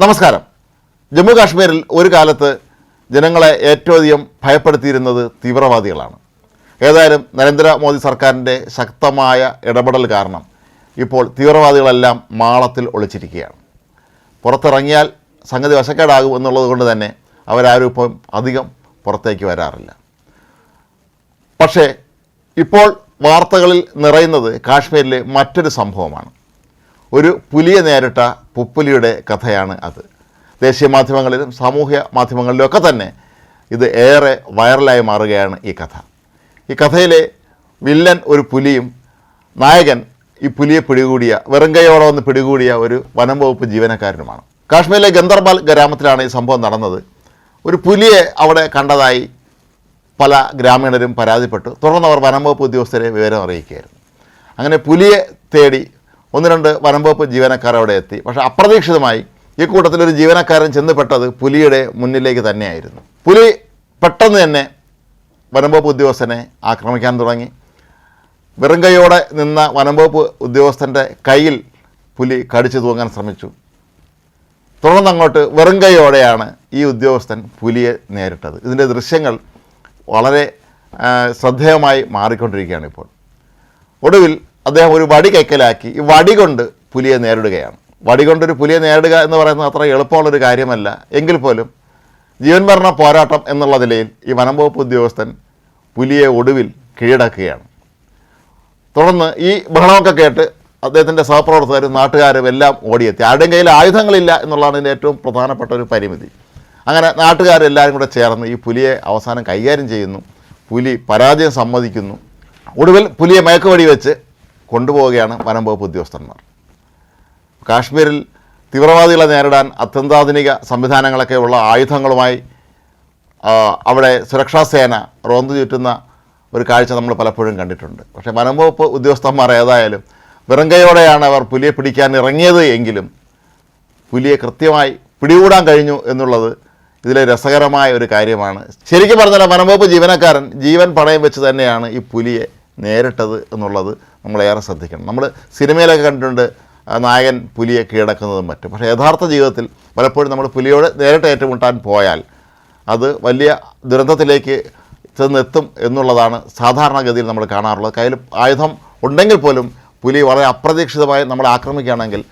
നമസ്കാരം. ജമ്മു കാശ്മീരിൽ ഒരു കാലത്ത് ജനങ്ങളെ ഏറ്റവും അധികം ഭയപ്പെടുത്തിയിരുന്നത് തീവ്രവാദികളാണ്. ഏതായാലും നരേന്ദ്രമോദി സർക്കാരിന്റെ ശക്തമായ ഇടപെടൽ കാരണം ഇപ്പോൾ തീവ്രവാദികളെല്ലാം മാളത്തിൽ ഒളിച്ചിരിക്കുകയാണ്. പുറത്തിറങ്ങിയാൽ സംഗതി വശക്കേടാകും എന്നുള്ളത് കൊണ്ട് തന്നെ അവരാരും ഇപ്പം അധികം പുറത്തേക്ക് വരാറില്ല. പക്ഷേ ഇപ്പോൾ വാർത്തകളിൽ നിറയുന്നത് കാശ്മീരിലെ മറ്റൊരു സംഭവമാണ്. ഒരു പുലിയെ നേരിട്ട പുപ്പുലിയുടെ കഥയാണ് അത്. ദേശീയ മാധ്യമങ്ങളിലും സാമൂഹ്യ മാധ്യമങ്ങളിലും ഒക്കെ തന്നെ ഇത് ഏറെ വൈറലായി മാറുകയാണ് ഈ കഥ. ഈ കഥയിലെ വില്ലൻ ഒരു പുലിയും നായകൻ ഈ പുലിയെ പിടികൂടിയ വെറുങ്കയോടെ വന്ന് പിടികൂടിയ ഒരു വനം വകുപ്പ് ജീവനക്കാരനുമാണ്. കാശ്മീരിലെ ഗന്ദർബാൽ ഗ്രാമത്തിലാണ് ഈ സംഭവം നടന്നത്. ഒരു പുലിയെ അവിടെ കണ്ടതായി പല ഗ്രാമീണരും പരാതിപ്പെട്ടു. തുടർന്ന് അവർ വനം വകുപ്പ് ഉദ്യോഗസ്ഥരെ വിവരം അറിയിക്കുകയായിരുന്നു. അങ്ങനെ പുലിയെ തേടി ഒന്ന് രണ്ട് വനംവകുപ്പ് ജീവനക്കാർ അവിടെ എത്തി. പക്ഷേ അപ്രതീക്ഷിതമായി ഈ കൂട്ടത്തിൽ ഒരു ജീവനക്കാരൻ ചെന്നപ്പെട്ടത് പുലിയുടെ മുന്നിലേക്ക് തന്നെയായിരുന്നു. പുലി പെട്ടെന്ന് തന്നെ വനംവകുപ്പ് ഉദ്യോഗസ്ഥനെ ആക്രമിക്കാൻ തുടങ്ങി. വെറുങ്കയോടെ നിന്ന വനംവകുപ്പ് ഉദ്യോഗസ്ഥന്റെ കയ്യിൽ പുലി കടിച്ചു തൂങ്ങാൻ ശ്രമിച്ചു. തുടർന്ന് അങ്ങോട്ട് വെറുങ്കയോടെയാണ് ഈ ഉദ്യോഗസ്ഥൻ പുലിയെ നേരിട്ടത്. ഇതിന്റെ ദൃശ്യങ്ങൾ വളരെ ശ്രദ്ധേയമായി മാറിക്കൊണ്ടിരിക്കുകയാണ് ഇപ്പോൾ. ഒടുവിൽ അദ്ദേഹം ഒരു വടി കൈക്കലാക്കി ഈ വടി കൊണ്ട് പുലിയെ നേരിടുകയാണ്. വടി കൊണ്ടൊരു പുലിയെ നേരിടുക എന്ന് പറയുന്നത് അത്ര എളുപ്പമുള്ളൊരു കാര്യമല്ല. എങ്കിൽ പോലും ജീവൻ മരണ പോരാട്ടം എന്നുള്ള നിലയിൽ ഈ വനം വകുപ്പ് ഉദ്യോഗസ്ഥൻ പുലിയെ ഒടുവിൽ കീഴടക്കുകയാണ്. തുടർന്ന് ഈ ബഹളമൊക്കെ കേട്ട് അദ്ദേഹത്തിന്റെ സഹപ്രവർത്തകരും നാട്ടുകാരും എല്ലാം ഓടിയെത്തി. ആരുടെയും കയ്യിൽ ആയുധങ്ങളില്ല എന്നുള്ളതാണ് ഇതിന്റെ ഏറ്റവും പ്രധാനപ്പെട്ട ഒരു പരിമിതി. അങ്ങനെ നാട്ടുകാരെല്ലാവരും കൂടെ ചേർന്ന് ഈ പുലിയെ അവസാനം കൈകാര്യം ചെയ്യുന്നു. പുലി പരാജയം സമ്മതിക്കുന്നു. ഒടുവിൽ പുലിയെ മയക്കുവടി വെച്ച് കൊണ്ടുപോവുകയാണ് വനം വകുപ്പ് ഉദ്യോഗസ്ഥന്മാർ. കാശ്മീരിൽ തീവ്രവാദികളെ നേരിടാൻ അത്യന്താധുനിക സംവിധാനങ്ങളൊക്കെ ഉള്ള ആയുധങ്ങളുമായി അവിടെ സുരക്ഷാ സേന റോന്തു ചുറ്റുന്ന ഒരു കാഴ്ച നമ്മൾ പലപ്പോഴും കണ്ടിട്ടുണ്ട്. പക്ഷേ വനം വകുപ്പ് ഉദ്യോഗസ്ഥന്മാർ ഏതായാലും വെറുങ്കയോടെയാണ് അവർ പുലിയെ പിടിക്കാൻ ഇറങ്ങിയത് എങ്കിലും പുലിയെ കൃത്യമായി പിടികൂടാൻ കഴിഞ്ഞു എന്നുള്ളത് ഇതിലെ രസകരമായ ഒരു കാര്യമാണ്. ശരിക്കും പറഞ്ഞാൽ വനംവകുപ്പ് ജീവനക്കാരൻ ജീവൻ പണയം വെച്ച് തന്നെയാണ് ഈ പുലിയെ നേരിട്ടത് എന്നുള്ളത് നമ്മളേറെ ശ്രദ്ധിക്കണം. നമ്മൾ സിനിമയിലൊക്കെ കണ്ടിട്ടുണ്ട് നായകൻ പുലിയെ കീഴടക്കുന്നതും മറ്റും. പക്ഷേ യഥാർത്ഥ ജീവിതത്തിൽ പലപ്പോഴും നമ്മൾ പുലിയോട് നേരിട്ട് ഏറ്റുമുട്ടാൻ പോയാൽ അത് വലിയ ദുരന്തത്തിലേക്ക് ചെന്നെത്തും എന്നുള്ളതാണ് സാധാരണഗതിയിൽ നമ്മൾ കാണാറുള്ളത്. കയ്യിൽ ആയുധം ഉണ്ടെങ്കിൽ പോലും പുലി വളരെ അപ്രതീക്ഷിതമായി നമ്മളെ ആക്രമിക്കുകയാണെങ്കിൽ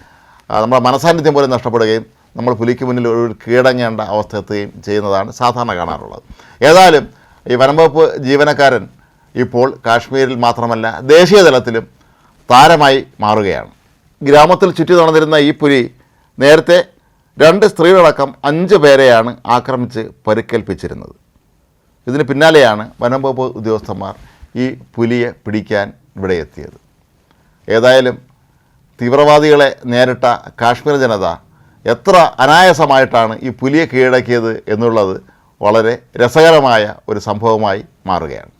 നമ്മുടെ മനസാന്നിധ്യം പോലും നഷ്ടപ്പെടുകയും നമ്മൾ പുലിക്ക് മുന്നിൽ ഒരു കീഴടങ്ങേണ്ട അവസ്ഥ എത്തുകയും ചെയ്യുന്നതാണ് സാധാരണ കാണാറുള്ളത്. ഏതായാലും ഈ വനംവകുപ്പ് ജീവനക്കാരൻ ഇപ്പോൾ കാശ്മീരിൽ മാത്രമല്ല ദേശീയ തലത്തിലും താരമായി മാറുകയാണ്. ഗ്രാമത്തിൽ ചുറ്റി നടന്നിരുന്ന ഈ പുലി നേരത്തെ രണ്ട് സ്ത്രീകളടക്കം അഞ്ച് പേരെയാണ് ആക്രമിച്ച് പരിക്കേൽപ്പിച്ചിരുന്നത്. ഇതിന് പിന്നാലെയാണ് വനം വകുപ്പ് ഉദ്യോഗസ്ഥന്മാർ ഈ പുലിയെ പിടിക്കാൻ ഇവിടെ എത്തിയത്. ഏതായാലും തീവ്രവാദികളെ നേരിട്ട കാശ്മീർ ജനത എത്ര അനായാസമായിട്ടാണ് ഈ പുലിയെ കീഴടക്കിയത് എന്നുള്ളത് വളരെ രസകരമായ ഒരു സംഭവമായി മാറുകയാണ്.